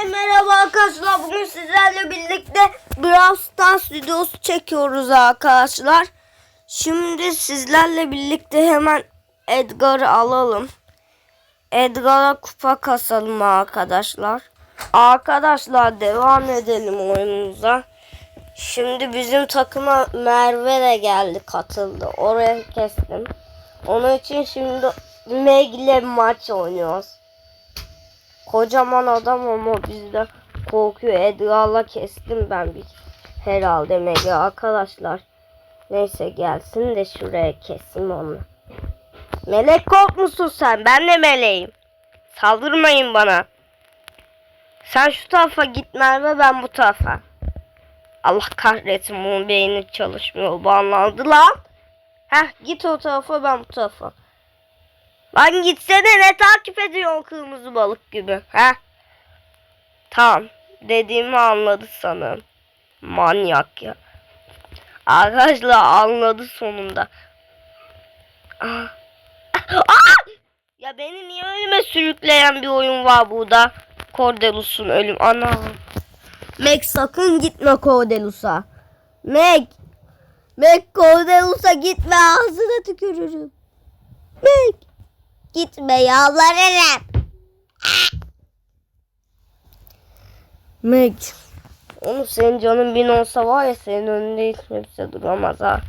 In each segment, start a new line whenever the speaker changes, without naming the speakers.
Hepinize merhaba arkadaşlar. Bugün sizlerle birlikte Brawl Stars videosu çekiyoruz arkadaşlar. Şimdi sizlerle birlikte hemen Edgar'ı alalım. Edgar'a kupa kasalım arkadaşlar. Arkadaşlar devam edelim oyunumuza. Şimdi bizim takıma Merve de geldi katıldı. Oraya kestim. Onun için şimdi Meg ile maç oynuyoruz. Kocaman adam ama bizden korkuyor. Edgar'la kestim ben bir herhalde Meg'i arkadaşlar. Neyse gelsin de şuraya keseyim onu. Melek korkmuşsun sen. Ben de meleğim. Saldırmayın bana. Sen şu tarafa git Merve ben bu tarafa. Allah kahretsin bunun beyni çalışmıyor. Banlandı lan. Heh git o tarafa ben bu tarafa. Lan gitsene ne takip ediyorsun kırmızı balık gibi. Heh. Tamam. Dediğimi anladı sanırım. Manyak ya. Arkadaşlar anladı sonunda. Ah. Ah! Ya beni niye ölüme sürükleyen bir oyun var burada? Cordelus'un ölüm. Ana. Meg sakın gitme Cordelus'a. Meg. Meg Cordelus'a gitme ağzına tükürürüm. Meg. Gitme yalvarırım. Meg. Onu senin canın bin olsa var ya senin önünde hiç kimse duramaz ha.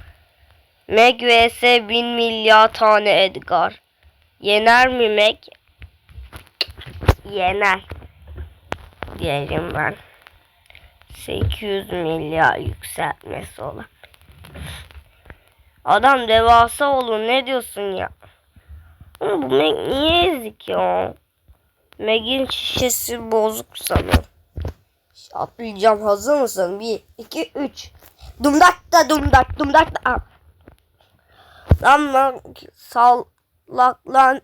Meg vs bin milyar tane Edgar. Yener mi Meg? Yener. Diyelim ben. 800 milyar yükseltmesi olan. Adam devasa olur ne diyorsun ya? Ama bu Meg niye ezik ya? Meg'in şişesi bozuk sanırım. Atlayacağım hazır mısın? 1, 2, 3. Dumdak da dumdak dumdak da. Lan lan sallaklan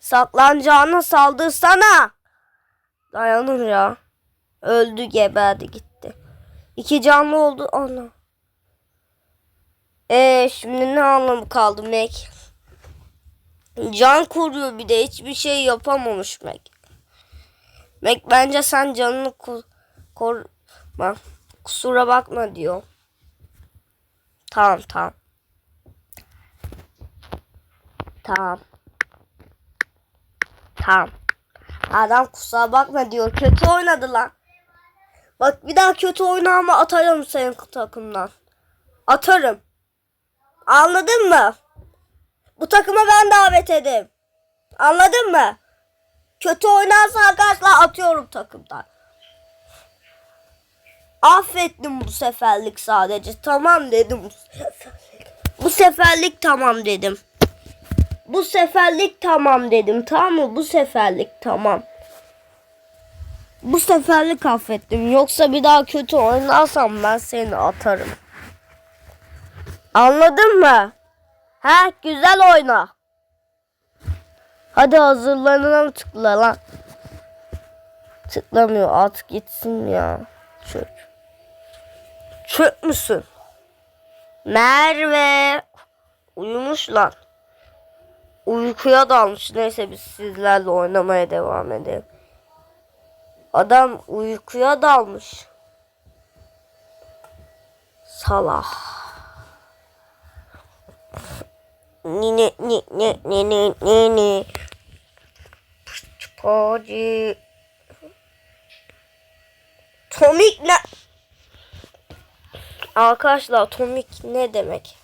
saklanacağına saldırsana. Dayanır ya. Öldü geberdi gitti. İki canlı oldu ana. Ee şimdi ne anlamı kaldı Meg? Can koruyor bir de hiçbir şey yapamamış Meg. Meg bence sen canını ko koruma. Kusura bakma diyor. Tamam tamam. Tamam. Tamam. Adam kusura bakma diyor. Kötü oynadı lan. Bak bir daha kötü oyna ama atarım senin takımdan. Atarım. Anladın mı? Bu takıma ben davet edeyim. Anladın mı? Kötü oynarsa arkadaşlar atıyorum takımdan. Affettim bu seferlik sadece. Tamam dedim bu seferlik. Bu seferlik tamam dedim. Bu seferlik tamam dedim. Tamam mı? Bu seferlik tamam. Bu seferlik affettim. Yoksa bir daha kötü oynarsam ben seni atarım. Anladın mı? Ha güzel oyna. Hadi hazırlanalım tıkla lan. Tıklamıyor at gitsin ya. Çöp. Çöp müsün? Merve. Uyumuş lan. Uykuya dalmış. Neyse biz sizlerle oynamaya devam edelim. Adam uykuya dalmış. Salah. Ni ni ni ni ni ni ni ni. Podi. Tomik ne? Arkadaşlar tomik ne demek?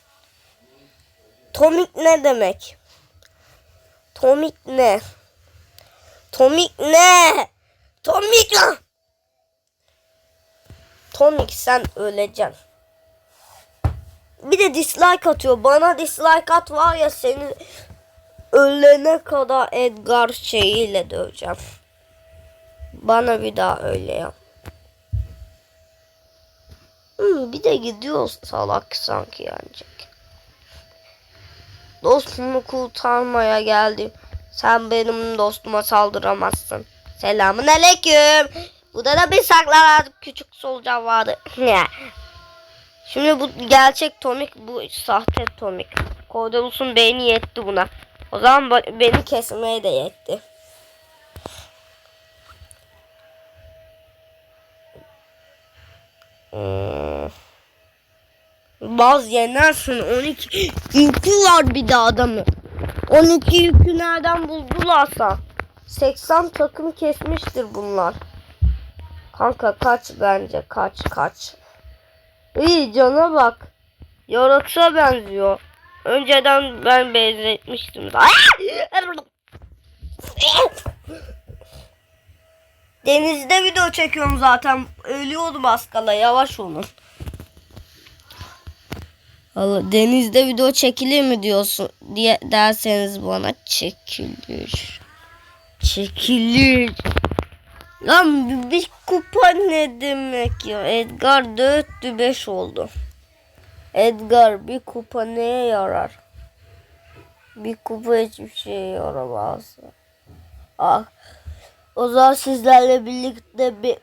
Tomik ne demek? Tomik ne? Tomik ne? Tomik! Tomik sen öleceksin. Bir de dislike atıyor. Bana dislike at var ya seni ölene kadar Edgar şeyiyle döveceğim. Bana bir daha öyle yap. Hmm, bir de gidiyor salak sanki ancak. Dostumu kurtarmaya geldim. Sen benim dostuma saldıramazsın. Selamun aleyküm. Burada da bir saklanan küçük solucan vardı. Şimdi bu gerçek Tomik, bu sahte Tomik. Cordelus'un beyni yetti buna. O zaman beni kesmeye de yetti. Hmm. Baz yenersin 12 yükü var bir de adamı. 12 yükü nereden buldularsa. 80 takım kesmiştir bunlar. Kanka kaç bence kaç kaç. İyi cana bak. Yaratığa benziyor. Önceden ben benzetmiştim. Denizde video çekiyorum zaten. Ölüyordum az kala. Yavaş olun. Allah, denizde video çekilir mi diyorsun diye derseniz bana çekilir. Çekilir. Lan bir- kupa ne demek ya? Edgar 4'tü 5 oldu. Edgar bir kupa neye yarar? Bir kupa hiçbir şeye yaramaz. Ah. O zaman sizlerle birlikte bir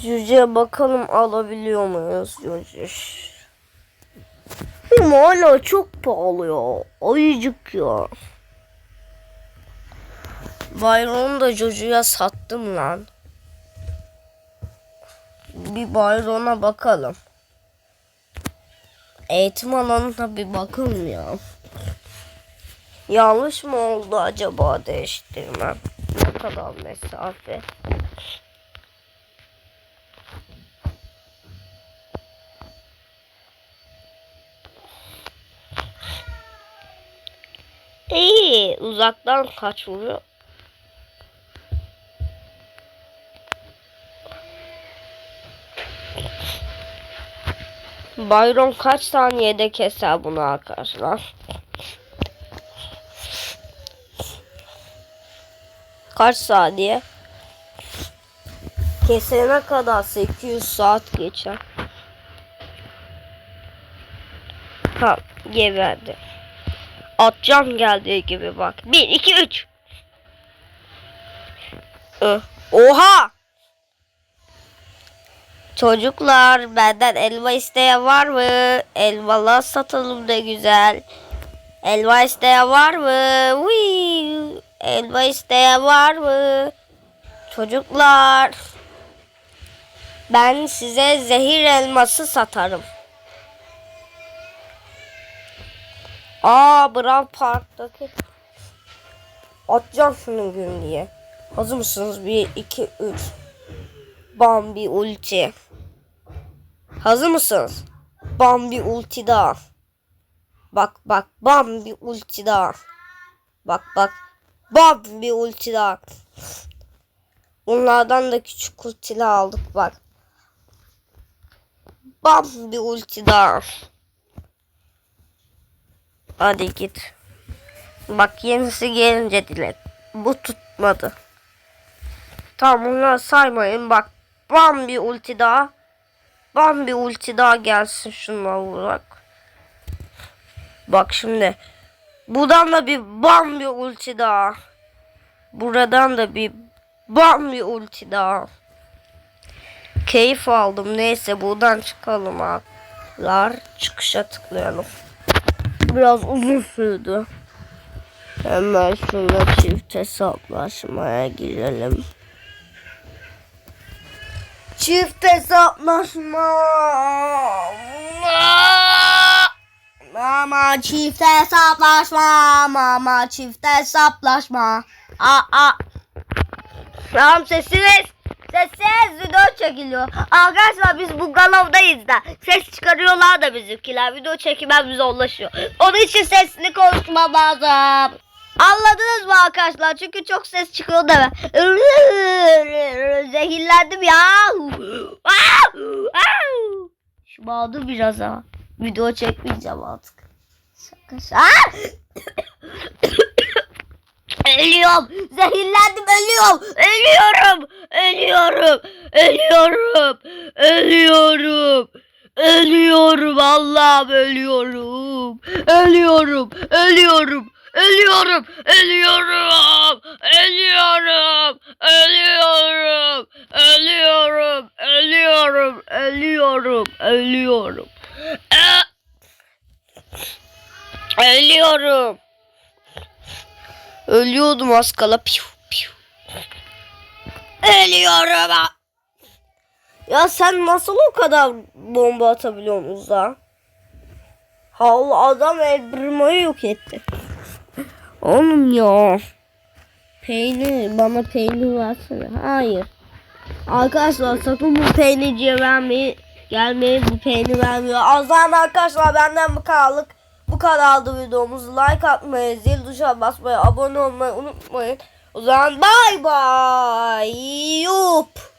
Cüce'ye bakalım alabiliyor muyuz Cüce? Ama hala çok pahalı ya. Ayıcık ya. Byron'u da Jojo'ya sattım lan. Bir Byron'a bakalım. Eğitim alanına bir bakalım ya. Yanlış mı oldu acaba değiştirmem? Ne kadar mesafe? İyi uzaktan kaç vuruyor? Byron kaç saniyede keser bunu arkadaşlar? Kaç saniye? Kesene kadar 800 saat geçer. Ha geberdi. Atacağım geldiği gibi bak. 1 2 3. Oha! Çocuklar benden elma isteyen var mı? Elmalar satalım da güzel. Elma isteyen var mı? Wii. Elma isteyen var mı? Çocuklar. Ben size zehir elması satarım. Aa Brawl Park'taki. Atacağım şunu gün diye. Hazır mısınız? 1, 2, 3. Bambi ulti. Hazır mısınız? Bambi ulti daha. Bak bak Bambi ulti daha. Bak bak. Bambi ulti daha. Bunlardan da küçük ultiler aldık bak. Bambi ulti daha. Hadi git. Bak yenisi gelince dilek. Bu tutmadı. Tamam bunları saymayın. Bak bam bir ulti daha. Bam bir ulti daha gelsin şunla vurak. Bak şimdi. Buradan da bir bam bir ulti daha. Buradan da bir bam bir ulti daha. Keyif aldım. Neyse buradan çıkalım ağalar. Çıkışa tıklayalım. Biraz uzun sürdü. Hemen şuna çift hesaplaşmaya girelim. Çift hesaplaşma. Mama çift hesaplaşma. Mama çift hesaplaşma. Aa, aa. Tamam sesiniz. Sessiz video çekiliyor. Arkadaşlar biz bu galavdayız da ses çıkarıyorlar da bizimkiler. Video çekimden zorlaşıyor. Onun için sesini konuşmam lazım. Anladınız mı arkadaşlar? Çünkü çok ses çıkıyor da ben. Zehirlendim ya. Şımardı biraz ama. Video çekmeyeceğim artık. Şaka şaka. Ölüyorum. Zehirlendim ölüyorum. Ölüyorum. Ölüyorum. Ölüyorum. Ölüyorum. Ölüyorum Allah'ım ölüyorum. Ölüyorum. Ölüyorum. Ölüyorum. Ölüyorum. Ölüyorum. Ölüyorum. Ölüyorum. Ölüyorum. Ölüyorum. Ölüyorum. Ölüyorum. Ölüyordum az kala. Piu, piu. Ölüyorum. Ya sen nasıl o kadar bomba atabiliyorsun uzağa? Allah adam Elbirma'yı yok etti. Oğlum ya. Peynir bana peynir versene. Hayır. Arkadaşlar sakın bu peynirciye vermeyi gelmeyin bu peynir vermiyor. O arkadaşlar benden bu kadarlık bu kadardı videomuz. Like atmayı, zil tuşuna basmayı, abone olmayı unutmayın. O zaman bay bay. Yup.